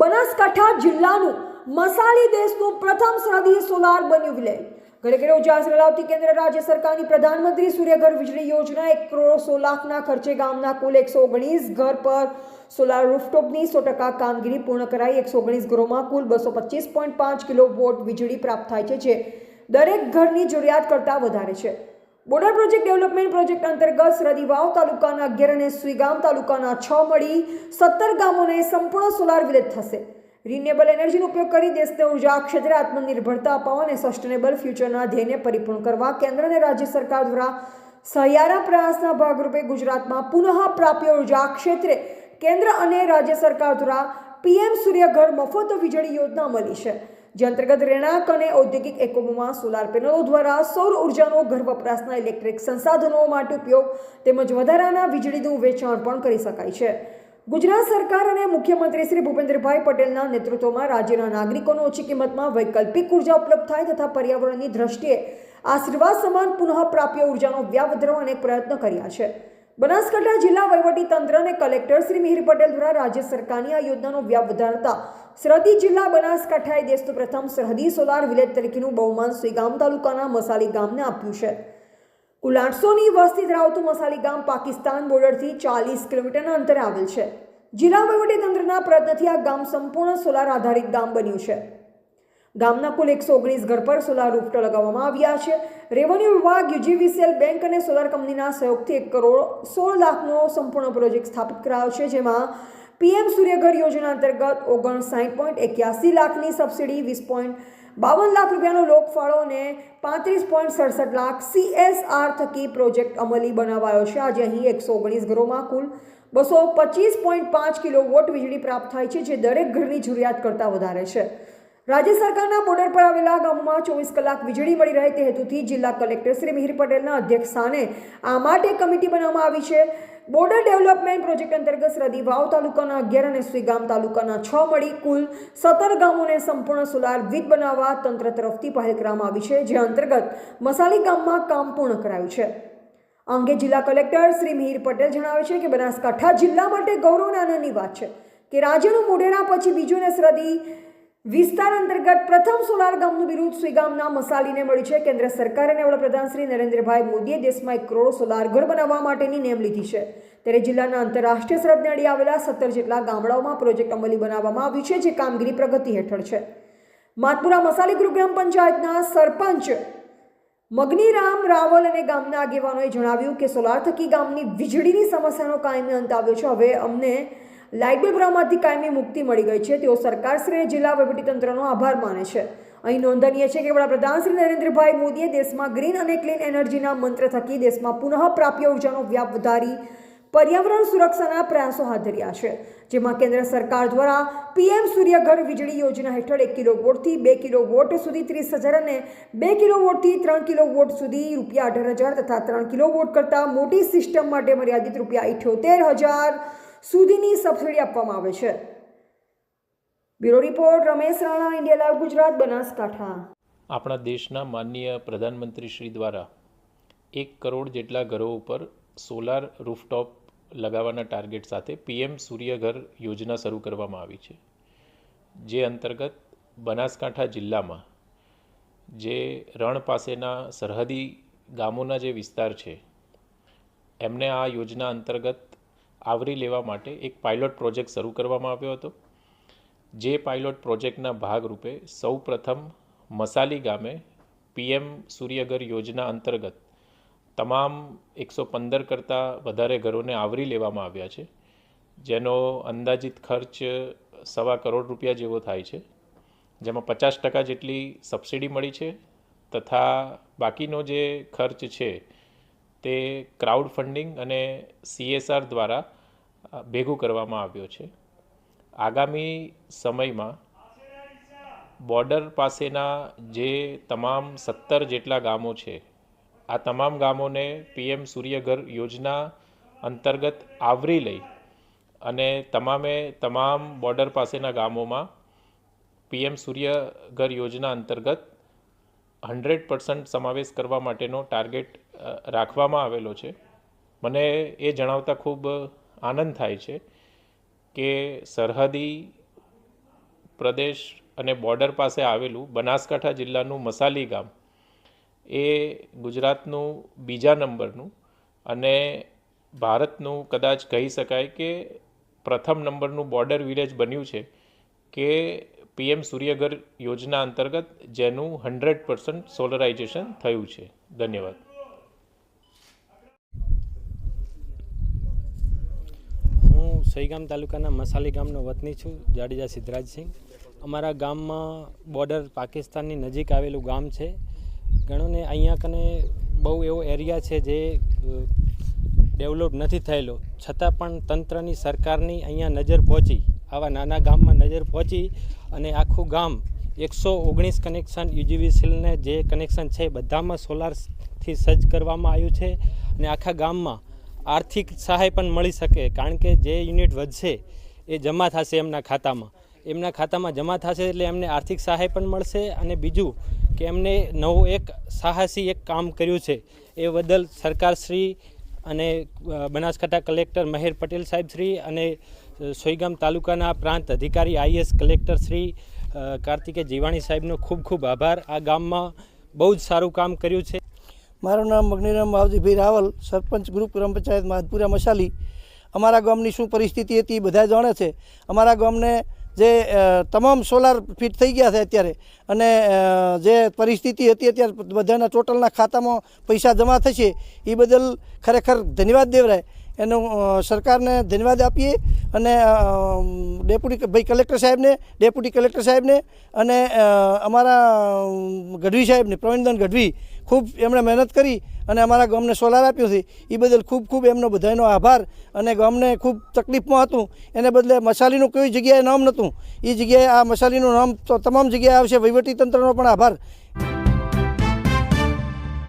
બનાસકાંઠા જિલ્લાનું મસાલી દેશનું પ્રથમ સરહદી સોલાર બન્યું વિલેજ ઘરે ઘરે ઉજાસ લાવતી કેન્દ્ર રાજ્ય સરકારની પ્રધાનમંત્રી સૂર્યઘર વીજળી યોજના એક કરોડ સો લાખના ખર્ચે ગામના કુલ એકસો ઓગણીસ ઘર પર સોલાર રૂફટોપની સો ટકા કામગીરી પૂર્ણ કરાઈ. એકસો ઓગણીસ ઘરોમાં કુલ બસો પચીસ પોઈન્ટ પાંચ કિલો વોટ વીજળી પ્રાપ્ત થાય છે, જે દરેક ઘરની જરૂરિયાત કરતાં વધારે છે. બોર્ડર પ્રોજેક્ટ ડેવલપમેન્ટ પ્રોજેક્ટ અંતર્ગત સરહદી વાવ તાલુકાના અગિયાર અને સુઈગામ તાલુકાના છ મળી સત્તર ગામોને સંપૂર્ણ સોલાર વિલેજ થશે. રિન્યુએબલ એનર્જીનો ઉપયોગ કરી દેશને ઊર્જા ક્ષેત્રે આત્મનિર્ભરતા અપાવવા અને સસ્ટેનેબલ ફ્યુચરના ધ્યેયને પરિપૂર્ણ કરવા કેન્દ્ર અને રાજ્ય સરકાર દ્વારા સહિયારા પ્રયાસના ભાગરૂપે ગુજરાતમાં પુનઃ પ્રાપ્ય ઊર્જા ક્ષેત્રે કેન્દ્ર અને રાજ્ય સરકાર દ્વારા પીએમ સૂર્યઘર મફત વીજળી યોજના મળી છે. જે અંતર્ગત રહેણાંક અને ઔદ્યોગિક એકમોમાં સોલાર પેનલો દ્વારા સૌર ઉર્જાનો ઘર વપરાશના ઇલેક્ટ્રિક સંસાધનો માટે ઉપયોગ તેમજ વધારાના વીજળીનું વેચાણ પણ કરી શકાય છે. ગુજરાત સરકાર અને મુખ્યમંત્રી શ્રી ભૂપેન્દ્રભાઈ પટેલના નેતૃત્વમાં રાજ્યના નાગરિકોને ઓછી કિંમતમાં વૈકલ્પિક ઊર્જા ઉપલબ્ધ થાય તથા પર્યાવરણની દ્રષ્ટિએ આશીર્વાદ સમાન પુનઃપ્રાપ્ય ઉર્જાનો વ્યાપ વધારવા અનેક પ્રયત્ન કર્યા છે. બનાસકાંઠા જિલ્લા તંત્ર અને કલેક્ટર શ્રી મિહિર પટેલ દ્વારા રાજ્ય સરકારની આ યોજનાનો વ્યાપ વધારતા સરહદી જિલ્લા બનાસકાંઠાએ દેશનું પ્રથમ સરહદી સોલાર વિલેજ તરીકેનું બહુમાન સુઈગામ તાલુકાના મસાલી ગામને આપ્યું છે. કુલ આઠસોની વસ્તી ધરાવતું મસાલી ગામ પાકિસ્તાન બોર્ડરથી ચાલીસ કિલોમીટરના અંતરે આવેલ છે. જિલ્લા વહીવટી તંત્રના પ્રયત્નથી આ ગામ સંપૂર્ણ સોલાર આધારિત ગામ બન્યું છે. ગામના કુલ એકસો ઓગણીસ ઘર પર સોલાર રૂફટો લગાવવામાં આવ્યા છે. રેવન્યુ વિભાગ, યુજીવીસીએલ બેંક અને સોલાર કંપનીના સહયોગથી એક કરોડ સોળ લાખનો સંપૂર્ણ પ્રોજેક્ટ સ્થાપિત કરાયો છે, જેમાં પીએમ સૂર્યઘર યોજના અંતર્ગત ઓગણસાઠ પોઈન્ટ એક્યાસી લાખની સબસિડી, વીસ પોઈન્ટ બાવન લાખ રૂપિયાનો લોકફાળો અને પાંત્રીસ પોઈન્ટ સડસઠ લાખ સીએસઆર થકી પ્રોજેક્ટ અમલી બનાવાયો છે. આજે અહીં એકસો ઓગણીસ ઘરોમાં કુલ બસો પચીસ પોઈન્ટ પાંચ કિલો વોટ વીજળી પ્રાપ્ત થાય છે, જે દરેક ઘરની જરૂરિયાત કરતાં વધારે છે. રાજ્ય સરકારના બોર્ડર પર આવેલા ગામોમાં ચોવીસ કલાક વીજળી મળી રહે તે હેતુથી જિલ્લા કલેક્ટર શ્રી મિહિર પટેલના અધ્યક્ષ સ્થાને આ માટે કમિટી બનાવવામાં આવી છે. બોર્ડર ડેવલપમેન્ટ પ્રોજેક્ટ અંતર્ગત સરહદી વાવ તાલુકાના અગિયાર અને સુઈગામ તાલુકાના છ મળી કુલ સત્તર ગામોને સંપૂર્ણ સોલાર વીજ બનાવવા તંત્ર તરફથી પહેલ કરવામાં આવી છે, જે અંતર્ગત મસાલી ગામમાં કામ પૂર્ણ કરાયું છે. આ અંગે જિલ્લા કલેક્ટર શ્રી મિહિર પટેલ જણાવે છે કે બનાસકાંઠા જિલ્લા માટે ગૌરવ આનંદની વાત છે કે રાજ્યનું મોઢેરા પછી બીજું ને સરહદી વિસ્તાર અંતર્ગત પ્રથમ સોલાર ગામનું બિરુદ સુઈગામના મસાલીને મળ્યું છે. કેન્દ્ર સરકાર અને વડાપ્રધાન શ્રી નરેન્દ્રભાઈ મોદીએ દેશમાં એક કરોડ સોલાર ઘર બનાવવા માટેની નેમ લીધી છે. ત્યારે જિલ્લાના આંતરરાષ્ટ્રીય સરહદને અડી આવેલા સત્તર જેટલા ગામડાઓમાં પ્રોજેક્ટ અમલી બનાવવામાં આવ્યું છે, જે કામગીરી પ્રગતિ હેઠળ છે. માતપુરા મસાલી ગૃહ ગ્રામ પંચાયતના સરપંચ મગનીરામ રાવલ અને ગામના આગેવાનોએ જણાવ્યું કે સોલાર થકી ગામની વીજળીની સમસ્યાનો કાયમી અંત આવ્યો છે. હવે અમને લાઇટ બિલ કાયમી મુક્તિ મળી ગઈ છે. તેઓ સરકારશ્રી જિલ્લા વહીવટીતંત્રનો આભાર માને છે. અહીં નોંધનીય છે કે વડાપ્રધાન શ્રી નરેન્દ્રભાઈ મોદીએ દેશમાં ગ્રીન અને ક્લીન એનર્જીના મંત્ર થકી દેશમાં પુનઃ પ્રાપ્ય ઉર્જાનો વ્યાપ વધારી પર્યાવરણ સુરક્ષાના પ્રયાસો હાથ ધર્યા છે. જેમાં કેન્દ્ર સરકાર દ્વારા પીએમ સૂર્યઘર વીજળી યોજના હેઠળ એક કિલો વોટથી બે કિલો વોટ સુધી ત્રીસ હજાર અને બે કિલો વોટથી ત્રણ કિલો વોટ સુધી રૂપિયા અઢાર હજાર તથા ત્રણ કિલો વોટ કરતાં મોટી સિસ્ટમ માટે મર્યાદિત રૂપિયા ઇઠ્યોતેર હજાર સુધીની સબસિડી આપવામાં આવે છે. Bureau report, Ramesh Rana, India live, Gujarat, Banaskantha. આપણા દેશના માનનીય પ્રધાનમંત્રી શ્રી દ્વારા એક કરોડ જેટલા ઘરો ઉપર સોલાર રૂફટોપ લગાવવાના ટાર્ગેટ સાથે પીએમ સૂર્યઘર યોજના શરૂ કરવામાં આવી છે. જે અંતર્ગત બનાસકાંઠા જિલ્લામાં જે રણ પાસેના સરહદી ગામોના જે વિસ્તાર છે, એમને આ યોજના અંતર્ગત આવરી લેવા માટે એક પાયલોટ પ્રોજેક્ટ શરૂ કરવામાં આવ્યો હતો. જે પાયલોટ પ્રોજેક્ટના ભાગરૂપે સૌ પ્રથમ મસાલી ગામે પીએમ સૂર્યઘર યોજના અંતર્ગત તમામ એકસો પંદર કરતાં વધારે ઘરોને આવરી લેવામાં આવ્યા છે. જેનો અંદાજિત ખર્ચ સવા કરોડ રૂપિયા જેવો થાય છે. જેમાં પચાસ ટકા જેટલી સબસિડી મળી છે તથા બાકીનો જે ખર્ચ છે તે ક્રાઉડ ફંડિંગ અને સીએસઆર દ્વારા ભેગું કરવામાં આવ્યો છે. આગામી સમયમાં બોર્ડર પાસેના જે તમામ સત્તર જેટલા ગામો છે, આ તમામ ગામોને પીએમ સૂર્યઘર યોજના અંતર્ગત આવરી લઈ અને તમામે તમામ બોર્ડર પાસેના ગામોમાં પીએમ સૂર્યઘર યોજના અંતર્ગત હંડ્રેડ પર્સન્ટ સમાવેશ કરવા માટેનો ટાર્ગેટ રાખવામાં આવેલો છે. મને એ જણાવતા ખૂબ આનંદ થાય છે કે સરહદી પ્રદેશ અને બોર્ડર પાસે આવેલું બનાસકાંઠા જિલ્લાનું મસાલી ગામ એ ગુજરાતનું બીજા નંબરનું અને ભારતનું કદાચ કહી શકાય કે પ્રથમ નંબરનું બોર્ડર વિલેજ બન્યું છે કે પીએમ સૂર્યઘર યોજના અંતર્ગત જેનું હંડ્રેડ પર્સન્ટ સોલરાઇઝેશન થયું છે. ધન્યવાદ. સઈગામ તાલુકાના મસાલી ગામનો વતની છું, જાડેજા સિદ્ધરાજસિંહ અમારા ગામમાં બોર્ડર પાકિસ્તાનની નજીક આવેલું ગામ છે. ઘણો ને અહીંયા કને બહુ એવો એરિયા છે જે ડેવલપ નથી થયેલો. છતાં પણ તંત્રની સરકારની અહીંયા નજર પહોંચી. આવા નાના ગામમાં નજર પહોંચી અને આખું ગામ એકસો ઓગણીસ કનેક્શન યુજીવીસીલને જે કનેક્શન છે બધામાં સોલારથી સજ્જ કરવામાં આવ્યું છે અને આખા ગામમાં આર્થિક સહાય પણ મળી શકે, કારણ કે જે યુનિટ વધશે એ જમા થશે એમના ખાતામાં. એમના ખાતામાં જમા થશે એટલે એમને આર્થિક સહાય પણ મળશે અને બીજું કે એમને નવું એક સાહસી એક કામ કર્યું છે, એ બદલ સરકારશ્રી અને બનાસકાંઠા કલેક્ટર મહેર પટેલ સાહેબ શ્રી અને સોઈગામ તાલુકાના પ્રાંત અધિકારી આઈએસ કલેક્ટર શ્રી કાર્તિકે જીવાણી સાહેબનો ખૂબ ખૂબ આભાર. આ ગામમાં બહુ જ સારું કામ કર્યું છે. મારું નામ મગનીરામ માવજીભાઈ રાવલ, સરપંચ ગ્રુપ ગ્રામ પંચાયત માધપુરા મસાલી. અમારા ગામની શું પરિસ્થિતિ હતી બધા જાણે છે. અમારા ગામને જે તમામ સોલાર ફિટ થઈ ગયા છે અત્યારે અને જે પરિસ્થિતિ હતી અત્યારે બધાના ટોટલના ખાતામાં પૈસા જમા થશે, એ બદલ ખરેખર ધન્યવાદ દેવરાય. એનો સરકારને ધન્યવાદ આપીએ અને ડેપ્યુટી ભાઈ કલેક્ટર સાહેબને, ડેપ્યુટી કલેક્ટર સાહેબને અને અમારા ગઢવી સાહેબને, પ્રવીણદાન ગઢવી ખૂબ એમણે મહેનત કરી અને અમારા ગામને સોલાર આપ્યો છે. એ બદલ ખૂબ ખૂબ એમનો બધાનો આભાર અને ગામને ખૂબ તકલીફમાં હતું. એને બદલે મસાલીનું કોઈ જગ્યાએ નામ નહોતું. એ જગ્યાએ આ મસાલીનું નામ તમામ જગ્યાએ આવશે. વહીવટી તંત્રનો પણ આભાર.